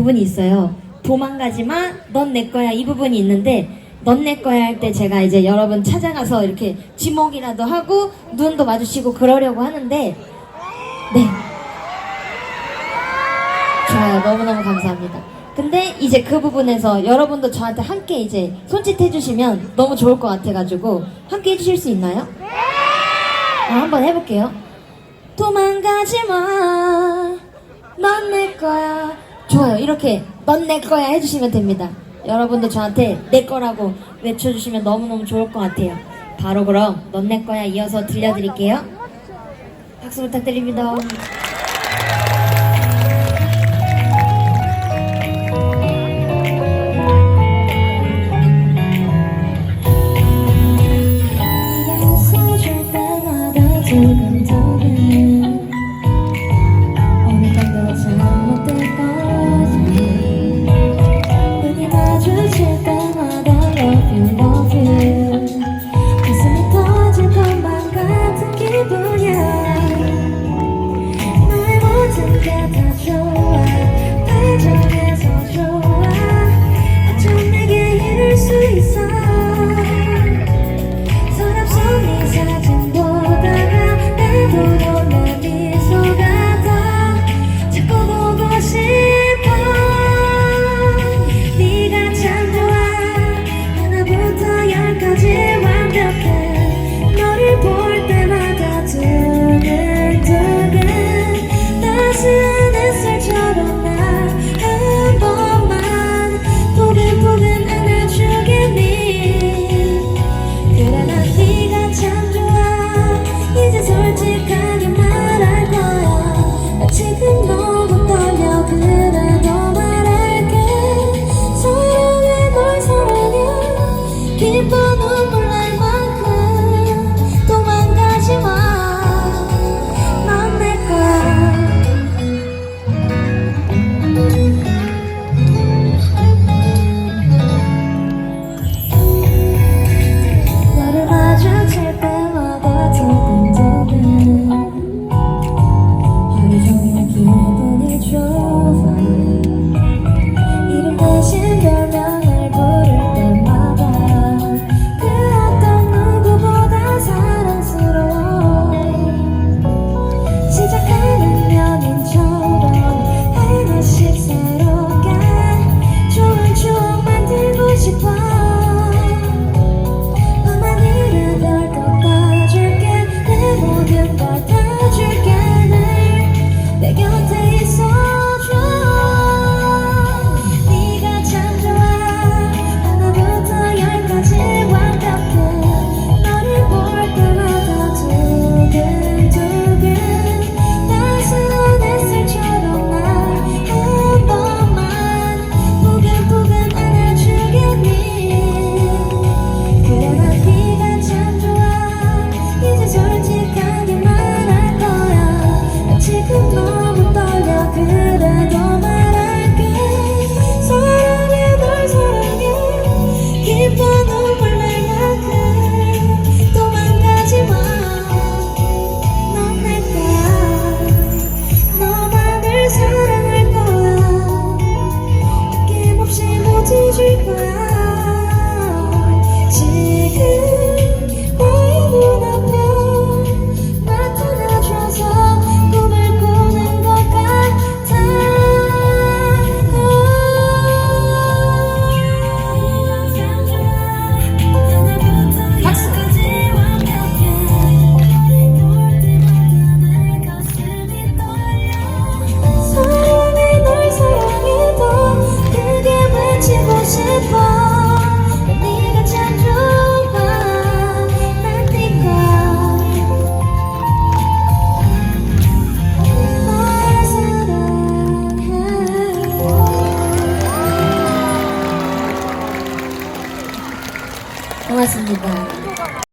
부분이 있어요. 도망가지 마, 넌 내 거야 이 부분이 있는데 넌 내 거야 할 때 제가 이제 여러분 찾아가서 이렇게 지목이라도 하고 눈도 마주치고 그러려고 하는데 네 좋아요 너무너무 감사합니다. 근데 이제 그 부분에서 여러분도 저한테 함께 이제 손짓 해주시면 너무 좋을 것 같아가지고 함께 해주실 수 있나요? 아, 한번 해볼게요. 도망가지 마. 넌 내 거야. 좋아요. 이렇게 넌 내 거야 해주시면 됩니다. 여러분도 저한테 내 거라고 외쳐주시면 너무너무 좋을 것 같아요. 바로 그럼 넌 내 거야 이어서 들려드릴게요. 박수 부탁드립니다. 谢谢你们。